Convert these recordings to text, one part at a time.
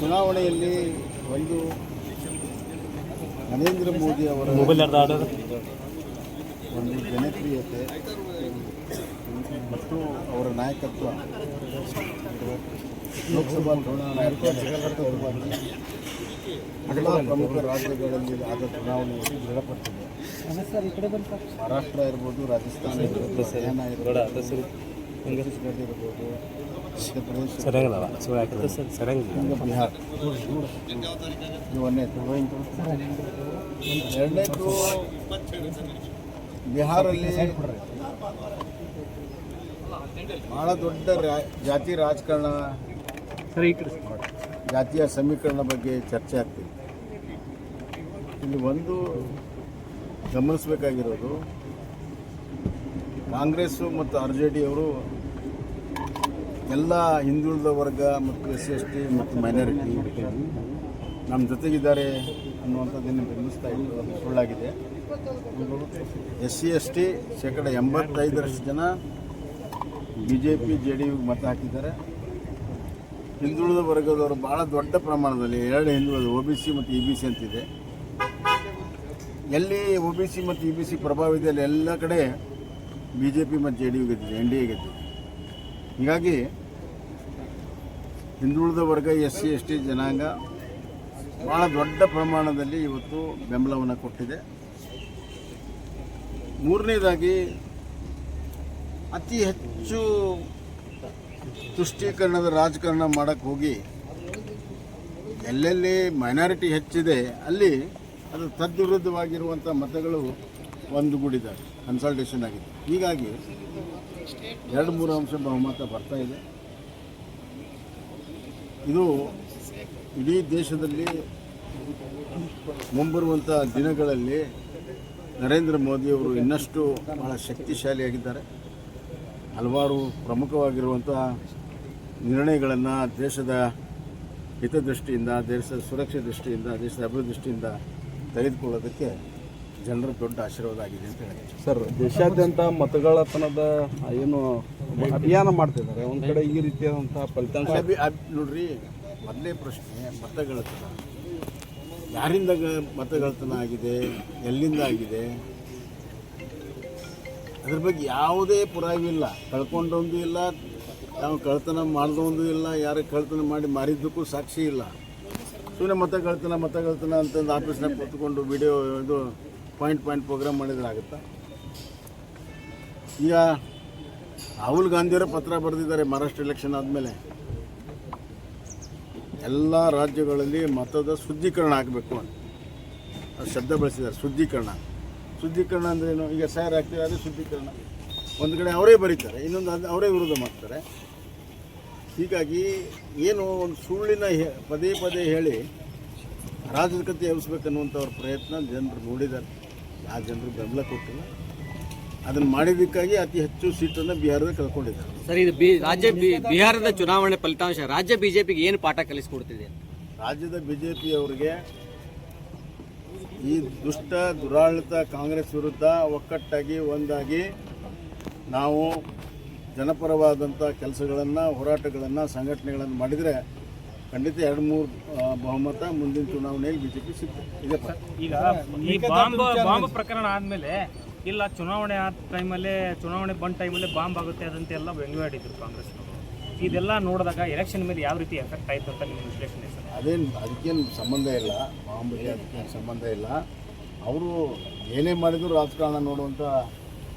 ಚುನಾವಣೆಯಲ್ಲಿ ಒಂದು ನರೇಂದ್ರ ಮೋದಿ ಅವರ ಒಂದು ಜನಪ್ರಿಯತೆ ಮತ್ತು ಅವರ ನಾಯಕತ್ವ. ಲೋಕಸಭಾ ಚುನಾವಣಾ ಎಲ್ಲ ಪ್ರಮುಖ ರಾಜ್ಯಗಳಲ್ಲಿ ಆದ ಚುನಾವಣೆಯಲ್ಲಿ ದೃಢಪಟ್ಟಿದೆ. ಮಹಾರಾಷ್ಟ್ರ ಇರ್ಬೋದು ರಾಜಸ್ಥಾನ ಇರ್ಬೋದು ಹರಿಯಾಣ ಇರ್ಬೋದು. ಇರ್ಬೋದು ಹಾಕಿಲ್ಲ ಸರಿಯಾಗಿಲ್ಲ ಬಿಹಾರ್ ಇದು ಒಂದನೇದು ಎರಡನೇದು ಬಿಹಾರಲ್ಲಿ ಬಹಳ ದೊಡ್ಡ ಜಾತಿ ರಾಜಕಾರಣ, ಜಾತಿಯ ಸಮೀಕರಣ ಬಗ್ಗೆ ಚರ್ಚೆ ಆಗ್ತಿದೆ. ಇಲ್ಲಿ ಒಂದು ಗಮನಿಸಬೇಕಾಗಿರೋದು ಕಾಂಗ್ರೆಸ್ಸು ಮತ್ತು ಆರ್ ಜೆ ಡಿ ಅವರು ಎಲ್ಲ ಹಿಂದುಳಿದ ವರ್ಗ ಮತ್ತು ಎಸ್ ಎಸ್ ಟಿ ಮತ್ತು ಮೈನಾರಿಟಿ ನಮ್ಮ ಜೊತೆಗಿದ್ದಾರೆ ಅನ್ನುವಂಥದ್ದನ್ನು ಬೆಂಬಲಿಸ್ತಾ ಇದ್ದು ಸುಳ್ಳಾಗಿದೆ. ಎಸ್ ಸಿ, ಎಸ್ ಟಿ, ಶೇಕಡ ಎಂಬತ್ತೈದರಷ್ಟು ಜನ B J P, J D ಮತ ಹಾಕಿದ್ದಾರೆ. ಹಿಂದುಳಿದ ವರ್ಗದವರು ಭಾಳ ದೊಡ್ಡ ಪ್ರಮಾಣದಲ್ಲಿ, ಎರಡು ಹಿಂದುಳಿದ, ಒ ಬಿ ಸಿ ಮತ್ತು ಇ ಬಿ ಸಿ ಅಂತಿದೆ. ಎಲ್ಲಿ ಒ ಬಿ ಸಿ ಮತ್ತು ಇ ಬಿ ಸಿ ಪ್ರಭಾವ ಇದೆ, ಅಲ್ಲಿ ಎಲ್ಲ ಕಡೆ ಬಿ ಜೆ ಪಿ ಮತ್ತು ಜೆ ಡಿ ಯು ಗೆದ್ದಿದೆ, ಎನ್ ಡಿ ಎ ಗೆದ್ದಿದೆ. ಹೀಗಾಗಿ ಹಿಂದುಳಿದ ವರ್ಗ, ಎಸ್ ಸಿ, ಎಸ್ ಟಿ ಜನಾಂಗ ಭಾಳ ದೊಡ್ಡ ಪ್ರಮಾಣದಲ್ಲಿ ಇವತ್ತು ಬೆಂಬಲವನ್ನು ಕೊಟ್ಟಿದೆ. ಮೂರನೇದಾಗಿ ಅತಿ ಹೆಚ್ಚು ತುಷ್ಟೀಕರಣದ ರಾಜಕಾರಣ ಮಾಡಕ್ಕೆ ಹೋಗಿ ಎಲ್ಲೆಲ್ಲಿ ಮೈನಾರಿಟಿ ಹೆಚ್ಚಿದೆ, ಅಲ್ಲಿ ಅದು ತದ್ವಿರುದ್ಧವಾಗಿರುವಂಥ ಮತಗಳು ಒಂದುಗೂಡಿದ್ದಾವೆ. ಕನ್ಸಲ್ಟೇಷನ್ ಆಗಿದೆ. ಹೀಗಾಗಿ ಎರಡು ಮೂರು ಅಂಶ ಬಹುಮತ ಬರ್ತಾ ಇದೆ. ಇದು ಇಡೀ ದೇಶದಲ್ಲಿ ಮುಂಬರುವಂಥ ದಿನಗಳಲ್ಲಿ ನರೇಂದ್ರ ಮೋದಿಯವರು ಇನ್ನಷ್ಟು ಬಹಳ ಶಕ್ತಿಶಾಲಿಯಾಗಿದ್ದಾರೆ. ಹಲವಾರು ಪ್ರಮುಖವಾಗಿರುವಂಥ ನಿರ್ಣಯಗಳನ್ನು ದೇಶದ ಹಿತದೃಷ್ಟಿಯಿಂದ, ದೇಶದ ಸುರಕ್ಷೆ ದೃಷ್ಟಿಯಿಂದ, ದೇಶದ ಅಭಿವೃದ್ಧಿ ದೃಷ್ಟಿಯಿಂದ ತೆಗೆದುಕೊಳ್ಳೋದಕ್ಕೆ ಜನರ ದೊಡ್ಡ ಆಶೀರ್ವಾದ ಆಗಿದೆ ಅಂತ ಹೇಳ್ತೀನಿ ಸರ್ ದೇಶಾದ್ಯಂತ ಮತಗಳತನದ ಏನು ಅಭಿಯಾನ ಮಾಡ್ತಿದ್ದಾರೆ? ಒಂದು ಕಡೆ ಈ ರೀತಿಯಾದಂತಹ ಫಲಿತಾಂಶ ಅಭಿ ಅಭಿ ನೋಡ್ರಿ ಮೊದಲೇ ಪ್ರಶ್ನೆ ಮತಗಳತನ. ಯಾರಿಂದ ಗ- ಮತಗಳತನ ಆಗಿದೆ? ಎಲ್ಲಿಂದ ಆಗಿದೆ? ಅದ್ರ ಬಗ್ಗೆ ಯಾವುದೇ ಪುರಾವೆ ಇಲ್ಲ. ಕಳ್ಕೊಂಡೊಂದು ಇಲ್ಲ ನಾವು ಕಳ್ತನ ಮಾಡ್ದೊಂದು ಇಲ್ಲ ಯಾರು ಕಳ್ತನ ಮಾಡಿ ಮಾರಿದ್ದಕ್ಕೂ ಸಾಕ್ಷಿ ಇಲ್ಲ. ಸುಮ್ಮನೆ ಮತ ಕಳ್ತನ ಮತ ಕಳ್ತನ ಅಂತಂದು ಆಫೀಸ್ನಾಗ ಕೂತ್ಕೊಂಡು ವಿಡಿಯೋ ಇದು ಪಾಯಿಂಟ್ ಪಾಯಿಂಟ್ ಪ್ರೋಗ್ರಾಮ್ ಮಾಡಿದ್ರೆ ಆಗುತ್ತಾ? ಈಗ ರಾಹುಲ್ ಗಾಂಧಿಯವರ ಪತ್ರ ಬರೆದಿದ್ದಾರೆ ಮಹಾರಾಷ್ಟ್ರ ಎಲೆಕ್ಷನ್ ಆದಮೇಲೆ. ಎಲ್ಲ ರಾಜ್ಯಗಳಲ್ಲಿ ಮತದ ಶುದ್ಧೀಕರಣ ಆಗಬೇಕು ಅಂತ. ಶಬ್ದ ಬಳಸಿದ್ದಾರೆ, ಶುದ್ಧೀಕರಣ. ಶುದ್ಧೀಕರಣ ಅಂದ್ರೇನು ಈಗ ಸಾರ್ ಆಗ್ತೀವಿ ಅದೇ ಶುದ್ಧೀಕರಣ. ಒಂದು ಕಡೆ ಅವರೇ ಬರೀತಾರೆ, ಇನ್ನೊಂದು ಅದು ಅವರೇ ವಿರೋಧ ಮಾಡ್ತಾರೆ. ಹೀಗಾಗಿ ಏನು ಒಂದು ಸುಳ್ಳಿನ ಪದೇ ಪದೇ ಹೇಳಿ ರಾಜಕತೆ ಎಬ್ಸ್ಬೇಕನ್ನುವಂಥವ್ರ ಪ್ರಯತ್ನ ಜನರು ನೋಡಿದ್ದಾರೆ. ಯಾವ ಜನರು ಬೆಂಬಲ ಕೊಟ್ಟಿಲ್ಲ. ಅದನ್ನು ಮಾಡಿದ್ದಕ್ಕಾಗಿ ಅತಿ ಹೆಚ್ಚು ಸೀಟನ್ನು ಬಿಹಾರದ ಕಳ್ಕೊಂಡಿದ್ದಾರೆ. ಸರ್ ಇದು ಬಿ ರಾಜ್ಯ ಬಿ- ಬಿಹಾರದ ಚುನಾವಣೆ ಫಲಿತಾಂಶ ರಾಜ್ಯ ಬಿಜೆಪಿಗೆ ಏನು ಪಾಠ ಕಲಿಸ್ಕೊಡ್ತಿದೆ? ರಾಜ್ಯದ ಬಿ ಜೆ ಪಿಯವರಿಗೆ ಈ ದುಷ್ಟ ದುರಾಡಳಿತ ಕಾಂಗ್ರೆಸ್ ವಿರುದ್ಧ ಒಕ್ಕಟ್ಟಾಗಿ ಒಂದಾಗಿ ನಾವು ಜನಪರವಾದಂಥ ಕೆಲಸಗಳನ್ನು ಹೋರಾಟಗಳನ್ನು ಸಂಘಟನೆಗಳನ್ನು ಮಾಡಿದರೆ ಖಂಡಿತ ಎರಡು ಮೂರು ಬಹುಮತ ಮುಂದಿನ ಚುನಾವಣೆಯಲ್ಲಿ ಬಿಜೆಪಿ ಜೆ ಪಿ ಸಿಗ್ತದೆ ಇದೆ ಈಗ ಈ ಬಾಂಬ್ ಬಾಂಬ್ ಪ್ರಕರಣ ಆದಮೇಲೆ ಇಲ್ಲ ಚುನಾವಣೆ ಆದ ಟೈಮಲ್ಲೇ ಚುನಾವಣೆ ಬಂದ ಟೈಮಲ್ಲೇ ಬಾಂಬ್ ಆಗುತ್ತೆ ಅದಂತೆ ಎಲ್ಲ ವ್ಯಂಗ್ಯವಾಡಿದ್ರು ಕಾಂಗ್ರೆಸ್ ಇದೆಲ್ಲ ನೋಡಿದಾಗ ಎಲೆಕ್ಷನ್ ಮೇಲೆ ಯಾವ ರೀತಿ ಎಫೆಕ್ಟ್ ಆಯ್ತು ಅಂತ ನಿಮ್ಮ ವಿಶ್ಲೇಷಣೆ ಸರ್? ಅದೇನು ಅದಕ್ಕೇನು ಸಂಬಂಧ ಇಲ್ಲ ಬಾಂಬ್ಗೆ ಅದಕ್ಕೇನು ಸಂಬಂಧ ಇಲ್ಲ. ಅವರು ಏನೇ ಮಾಡಿದ್ರು ರಾಜಕಾರಣ ನೋಡುವಂಥ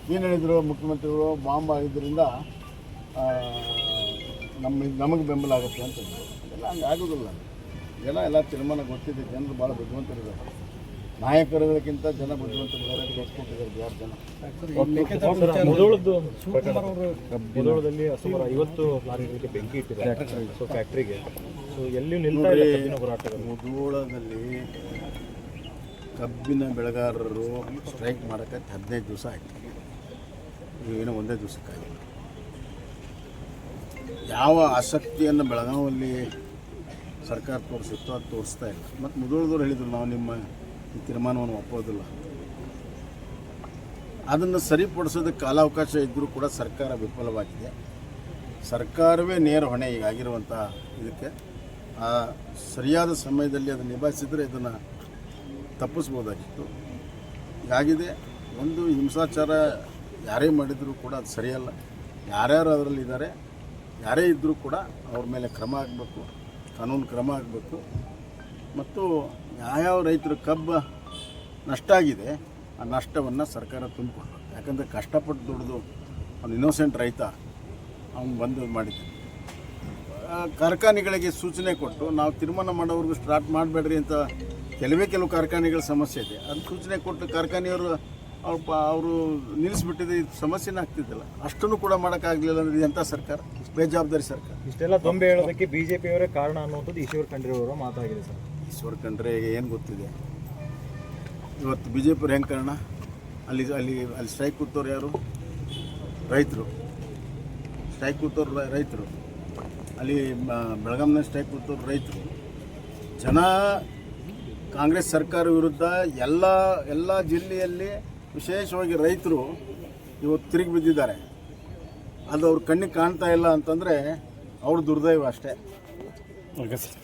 ಏನು ಹೇಳಿದರು ಮುಖ್ಯಮಂತ್ರಿಗಳು ಬಾಂಬ್ ಆಗಿದ್ದರಿಂದ ನಮ್ಮ ನಮಗೆ ಬೆಂಬಲ ಆಗುತ್ತೆ ಅಂತ ಅದೆಲ್ಲ ಹಂಗೆ ಆಗೋದಿಲ್ಲ. ಜನ ಎಲ್ಲ ತೀರ್ಮಾನ ಗೊತ್ತಿದೆ ಜನರು ಭಾಳ ಬುದ್ಧಿವಂತರಿದ್ದಾರೆ. ನಾಯಕರುಗಳಿಗಿಂತ ಜನ ಬುದ್ಧಿವಂತರಿದ್ದಾರೆ ಗೊತ್ತಿದ್ದಾರೆ ಬಿಹಾರ್ ಜನ. ಮುಧೋಳದ್ದು ಮುಧೋಳದಲ್ಲಿ ಸುಮಾರು ಐವತ್ತು ಲಾರಿಗಳಿಗೆ ಬೆಂಕಿ ಇಟ್ಟಿದ್ದಾರೆ. ಸೊ ಫ್ಯಾಕ್ಟ್ರಿಗೆ ಸೊ ಎಲ್ಲಿ ನಿಲ್ತಾ ಇಲ್ಲ ಕಬ್ಬಿನ ಹೋರಾಟಗಳು ಮುಧೋಳದಲ್ಲಿ ಕಬ್ಬಿನ ಬೆಳೆಗಾರರು ಸ್ಟ್ರೈಕ್ ಮಾಡೋಕ್ಕೆ ಹದಿನೈದು ದಿವಸ ಆಯ್ತು. ಏನೋ ಒಂದೇ ದಿವಸಕ್ಕಾಗಿಲ್ಲ ಯಾವ ಆಸಕ್ತಿಯನ್ನು ಬೆಳಗಾವಲ್ಲಿ ಸರ್ಕಾರ ತೋರಿಸಿತ್ತು, ಅದು ತೋರಿಸ್ತಾ ಇಲ್ಲ. ಮತ್ತು ಮುಧೋಳದವ್ರು ಹೇಳಿದರು, ನಾವು ನಿಮ್ಮ ಈ ತೀರ್ಮಾನವನ್ನು ಒಪ್ಪೋದಿಲ್ಲ. ಅದನ್ನು ಸರಿಪಡಿಸೋದಕ್ಕೆ ಕಾಲಾವಕಾಶ ಇದ್ದರೂ ಕೂಡ ಸರ್ಕಾರ ವಿಫಲವಾಗಿದೆ. ಸರ್ಕಾರವೇ ನೇರ ಹೊಣೆ ಈಗಾಗಿರುವಂಥ ಇದಕ್ಕೆ. ಆ ಸರಿಯಾದ ಸಮಯದಲ್ಲಿ ಅದನ್ನು ನಿಭಾಯಿಸಿದರೆ ಇದನ್ನು ತಪ್ಪಿಸ್ಬೋದಾಗಿತ್ತು. ಹೀಗಾಗಿದೆ, ಒಂದು ಹಿಂಸಾಚಾರ ಯಾರೇ ಮಾಡಿದರೂ ಕೂಡ ಅದು ಸರಿಯಲ್ಲ. ಯಾರ್ಯಾರು ಅದರಲ್ಲಿದ್ದಾರೆ, ಯಾರೇ ಇದ್ದರೂ ಕೂಡ ಅವ್ರ ಮೇಲೆ ಕ್ರಮ ಆಗಬೇಕು ಕಾನೂನು ಕ್ರಮ ಆಗಬೇಕು. ಮತ್ತು ಯಾವ್ಯಾವ ರೈತರು ಕಬ್ಬು ನಷ್ಟ ಆಗಿದೆ. ಆ ನಷ್ಟವನ್ನು ಸರ್ಕಾರ ತುಂಬಿಕೊಡ್ಬೇಕು ಯಾಕಂದರೆ ಕಷ್ಟಪಟ್ಟು ದುಡಿದು ಒಂದು ಇನ್ನೋಸೆಂಟ್ ರೈತ ಅವನು ಬಂದು ಮಾಡಿದ್ದಾನೆ ಆ, ಕಾರ್ಖಾನೆಗಳಿಗೆ ಸೂಚನೆ ಕೊಟ್ಟು ನಾವು ತೀರ್ಮಾನ ಮಾಡೋವರೆಗೂ ಸ್ಟಾರ್ಟ್ ಮಾಡಬೇಡ್ರಿ ಅಂತ ಕೆಲವೇ ಕೆಲವು ಕಾರ್ಖಾನೆಗಳ ಸಮಸ್ಯೆ ಇದೆ. ಅದು ಸೂಚನೆ ಕೊಟ್ಟು ಕಾರ್ಖಾನೆಯವರು ಅವ್ರು ಅವರು ನಿಲ್ಲಿಸ್ಬಿಟ್ಟಿದೆ ಇದು ಸಮಸ್ಯೆನೇ ಆಗ್ತಿದ್ದಿಲ್ಲ. ಅಷ್ಟನ್ನು ಕೂಡ ಮಾಡೋಕ್ಕಾಗಲಿಲ್ಲ ಅಂದರೆ ಎಂಥ ಸರ್ಕಾರ? ಬೇಜವಾಬ್ದಾರಿ ಸರ್ಕಾರ ಇಷ್ಟೆಲ್ಲ ದೊಂಬೆ ಹೇಳೋದಕ್ಕೆ ಬಿಜೆಪಿಯವರೇ ಕಾರಣ ಅನ್ನುವಂಥದ್ದು ಈಶ್ವರ್ ಖಂಡ್ರೆ ಅವರ ಮಾತಾಗಿದೆ ಸರ್. ಈಶ್ವರ್ ಖಂಡ್ರೆ ಏನು ಗೊತ್ತಿದೆ? ಇವತ್ತು ಬಿ ಜೆ ಪಿ ಹೆಂಗೆ ಕಾರಣ? ಅಲ್ಲಿ ಅಲ್ಲಿ ಅಲ್ಲಿ ಸ್ಟ್ರೈಕ್ ಕೂತವ್ರು ಯಾರು? ರೈತರು. ಸ್ಟ್ರೈಕ್ ಕೂತವ್ರು ರೈತರು. ಅಲ್ಲಿ ಬೆಳಗಾಂನ ಸ್ಟ್ರೈಕ್ ಕೂತವ್ರು ರೈತರು. ಜನ ಕಾಂಗ್ರೆಸ್ ಸರ್ಕಾರ ವಿರುದ್ಧ ಎಲ್ಲ ಎಲ್ಲ ಜಿಲ್ಲೆಯಲ್ಲಿ ವಿಶೇಷವಾಗಿ ರೈತರು ಇವತ್ತು ತಿರುಗಿ ಬಿದ್ದಿದ್ದಾರೆ. ಅದು ಅವ್ರ ಕಣ್ಣಿಗೆ ಕಾಣ್ತಾ ಇಲ್ಲ ಅಂತಂದರೆ ಅವ್ರ ದುರ್ದೈವ ಅಷ್ಟೇ. Okay sir